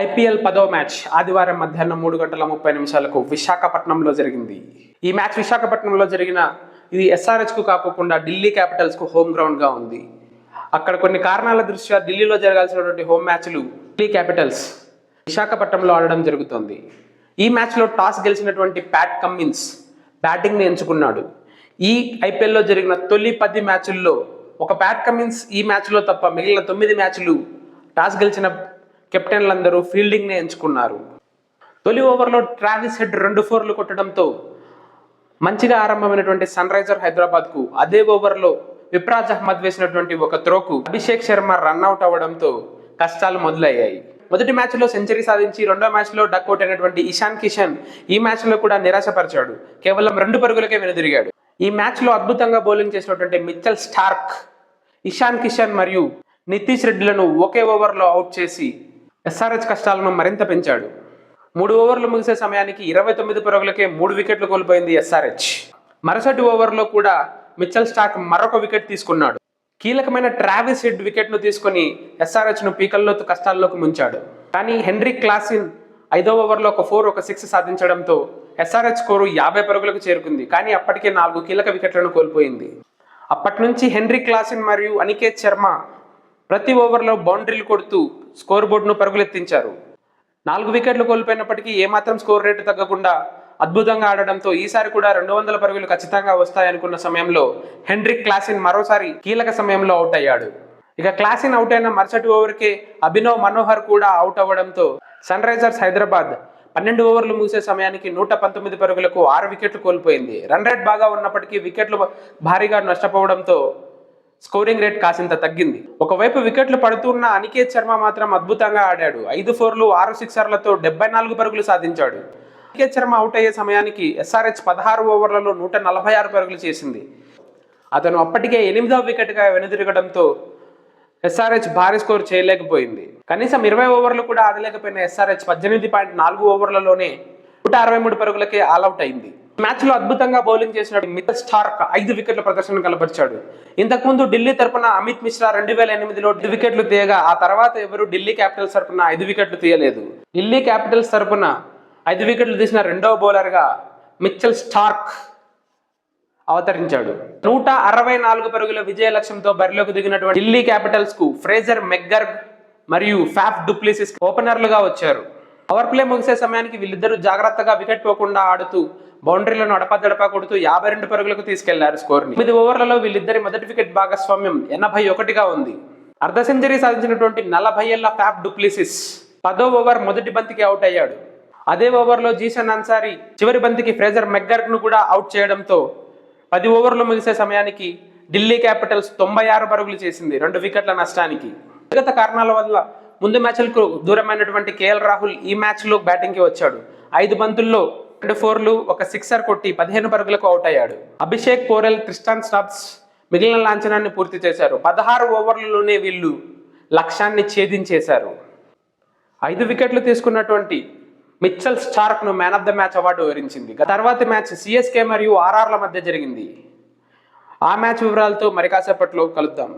IPL పదో match ఆదివారం మధ్యాహ్నం మూడు గంటల ముప్పై నిమిషాలకు విశాఖపట్నంలో జరిగింది. ఈ మ్యాచ్ విశాఖపట్నంలో జరిగిన ఇది ఎస్ఆర్హెచ్కు కాకుండా ఢిల్లీ క్యాపిటల్స్కు హోమ్ గ్రౌండ్గా ఉంది. అక్కడ కొన్ని కారణాల దృష్ట్యా ఢిల్లీలో జరగాల్సినటువంటి హోమ్ మ్యాచ్లు ఢిల్లీ క్యాపిటల్స్ విశాఖపట్నంలో ఆడడం జరుగుతోంది. ఈ మ్యాచ్లో టాస్ గెలిచినటువంటి ప్యాట్ కమ్మిన్స్ బ్యాటింగ్ని ఎంచుకున్నాడు. ఈ ఐపీఎల్లో జరిగిన తొలి పది మ్యాచుల్లో ఒక ప్యాట్ కమిన్స్ ఈ మ్యాచ్లో తప్ప మిగిలిన తొమ్మిది మ్యాచ్లు టాస్ గెలిచిన కెప్టెన్లందరూ ఫీల్డింగ్నే ఎంచుకున్నారు. తొలి ఓవర్లో ట్రావిస్ హెడ్ రెండు ఫోర్లు కొట్టడంతో మంచిగా ఆరంభమైనటువంటి సన్ రైజర్ హైదరాబాద్కు అదే ఓవర్లో విప్రాజ్ అహ్మద్ వేసినటువంటి ఒక త్రోకు అభిషేక్ శర్మ రన్అట్ అవ్వడంతో కష్టాలు మొదలయ్యాయి. మొదటి మ్యాచ్లో సెంచరీ సాధించి రెండో మ్యాచ్లో డక్అవుట్ అయినటువంటి ఇషాన్ కిషన్ ఈ మ్యాచ్లో కూడా నిరాశపరిచాడు. కేవలం రెండు పరుగులకే వెనుదిరిగాడు. ఈ మ్యాచ్లో అద్భుతంగా బౌలింగ్ చేసినటువంటి మిచ్చల్ స్టార్క్ ఇషాన్ కిషన్ మరియు నితీష్ రెడ్డిలను ఒకే ఓవర్లో అవుట్ చేసి ఎస్ఆర్హెచ్ కష్టాలను మరింత పెంచాడు. మూడు ఓవర్లు ముగిసే సమయానికి ఇరవై తొమ్మిది పరుగులకే మూడు వికెట్లు కోల్పోయింది ఎస్ఆర్హెచ్. మరుసటి ఓవర్లో కూడా మిచ్చల్ స్టాక్ మరొక వికెట్ తీసుకున్నాడు. కీలకమైన ట్రావిస్ హెడ్ వికెట్ను తీసుకొని ఎస్ఆర్హెచ్ను పీకల్లో కష్టాల్లోకి ముంచాడు. కానీ హెన్రీ క్లాసిన్ ఐదో ఓవర్లో ఒక ఫోర్ ఒక సిక్స్ సాధించడంతో ఎస్ఆర్హెచ్ స్కోరు యాభై పరుగులకు చేరుకుంది. కానీ అప్పటికే నాలుగు కీలక వికెట్లను కోల్పోయింది. అప్పటి నుంచి హెన్రీ క్లాసిన్ మరియు అనికేత్ శర్మ ప్రతి ఓవర్లో బౌండరీలు కొడుతూ స్కోర్ బోర్డును పరుగులెత్తించారు. నాలుగు వికెట్లు కోల్పోయినప్పటికీ ఏమాత్రం స్కోర్ రేటు తగ్గకుండా అద్భుతంగా ఆడడంతో ఈసారి కూడా రెండు వందల పరుగులు ఖచ్చితంగా వస్తాయనుకున్న సమయంలో హెన్రిక్ క్లాసిన్ మరోసారి కీలక సమయంలో అవుట్ అయ్యాడు. ఇక క్లాసిన్ అవుట్ అయిన మరుసటి ఓవర్కే అభినవ్ మనోహర్ కూడా అవుట్ అవ్వడంతో సన్ రైజర్స్ హైదరాబాద్ పన్నెండు ఓవర్లు ముగిసే సమయానికి నూట పంతొమ్మిది పరుగులకు ఆరు వికెట్లు కోల్పోయింది. రన్ రేట్ బాగా ఉన్నప్పటికీ వికెట్లు భారీగా నష్టపోవడంతో స్కోరింగ్ రేట్ కాసింత తగ్గింది. ఒకవైపు వికెట్లు పడుతున్న అనికేత్ శర్మ మాత్రం అద్భుతంగా ఆడాడు. ఐదు ఫోర్లు ఆరు సిక్సర్లతో డెబ్బై నాలుగు పరుగులు సాధించాడు. అనికేత్ శర్మ అవుట్ అయ్యే సమయానికి ఎస్ఆర్హెచ్ పదహారు ఓవర్లలో నూట నలభై ఆరు పరుగులు చేసింది. అతను అప్పటికే ఎనిమిదవ వికెట్గా వెనుదిరగడంతో ఎస్ఆర్హెచ్ భారీ స్కోర్ చేయలేకపోయింది. కనీసం ఇరవై ఓవర్లు కూడా ఆడలేకపోయిన ఎస్ఆర్హెచ్ పద్దెనిమిది పాయింట్ నాలుగు ఓవర్లలోనే నూట అరవై మూడు పరుగులకే ఆల్అౌట్ అయింది. మ్యాచ్లో అద్భుతంగా బౌలింగ్ చేసిన మిత స్టార్క్ ఐదు వికెట్ల ప్రదర్శన కలపరిచాడు ఇంతకుముందు ఢిల్లీ తరపున అమిత్ మిశ్రా రెండు వేల ఎనిమిదిలో ఐదు వికెట్లు తీయగా ఆ తర్వాత ఎవరు ఢిల్లీ క్యాపిటల్స్ తరపున ఐదు వికెట్లు తీయలేదు. ఢిల్లీ క్యాపిటల్స్ తరపున ఐదు వికెట్లు తీసిన రెండవ బౌలర్గా మిచ్చల్ స్టార్క్ అవతరించాడు. నూట అరవై నాలుగు పరుగుల విజయ లక్ష్యంతో బరిలోకి దిగినటువంటి ఢిల్లీ క్యాపిటల్స్కు ఫ్రేజర్ మెగ్గర్గ్ మరియు ఫ్యాఫ్ డుప్లిసిస్ ఓపెనర్లుగా వచ్చారు. పవర్ ప్లే ముగిసే సమయానికి వీళ్ళిద్దరూ జాగ్రత్తగా వికెట్ పోకుండా ఆడుతూ బౌండరీలను అడపదడపా కొడుతూ యాభై రెండు పరుగులకు తీసుకెళ్ళారు స్కోర్ని. తొమ్మిది ఓవర్లలో వీళ్ళిద్దరి మొదటి వికెట్ భాగస్వామ్యం ఎనభై ఒకటిగా ఉంది. అర్ధ సెంచరీ సాధించినటువంటి నలభై ఏళ్ళ ఫ్యాప్ డుప్లిసిస్ పదో ఓవర్ మొదటి బంతికి అవుట్ అయ్యాడు. అదే ఓవర్లో జీసన్ అన్సారీ చివరి బంతికి ఫ్రేజర్ మెగ్గర్గ్ను కూడా అవుట్ చేయడంతో పది ఓవర్లు ముగిసే సమయానికి ఢిల్లీ క్యాపిటల్స్ తొంభై ఆరు పరుగులు చేసింది రెండు వికెట్ల నష్టానికి. గత కారణాల వల్ల ముందు మ్యాచ్లకు దూరమైనటువంటి కేఎల్ రాహుల్ ఈ మ్యాచ్లో బ్యాటింగ్కి వచ్చాడు. ఐదు బంతుల్లో రెండు ఫోర్లు ఒక సిక్సర్ కొట్టి పదిహేను పరుగులకు అవుట్ అయ్యాడు. అభిషేక్ పోరెల్ క్రిస్టన్ స్టాప్స్ మిగిలిన లాంఛనాన్ని పూర్తి చేశారు. పదహారు ఓవర్లలోనే వీళ్ళు లక్ష్యాన్ని ఛేదించేశారు. ఐదు వికెట్లు తీసుకున్నటువంటి Mitchell స్టార్క్ను man of the match award వివరించింది తర్వాతి మ్యాచ్ సిఎస్కే మరియు ఆర్ఆర్ల మధ్య జరిగింది. ఆ మ్యాచ్ వివరాలతో మరి కాసేపట్లో కలుద్దాం.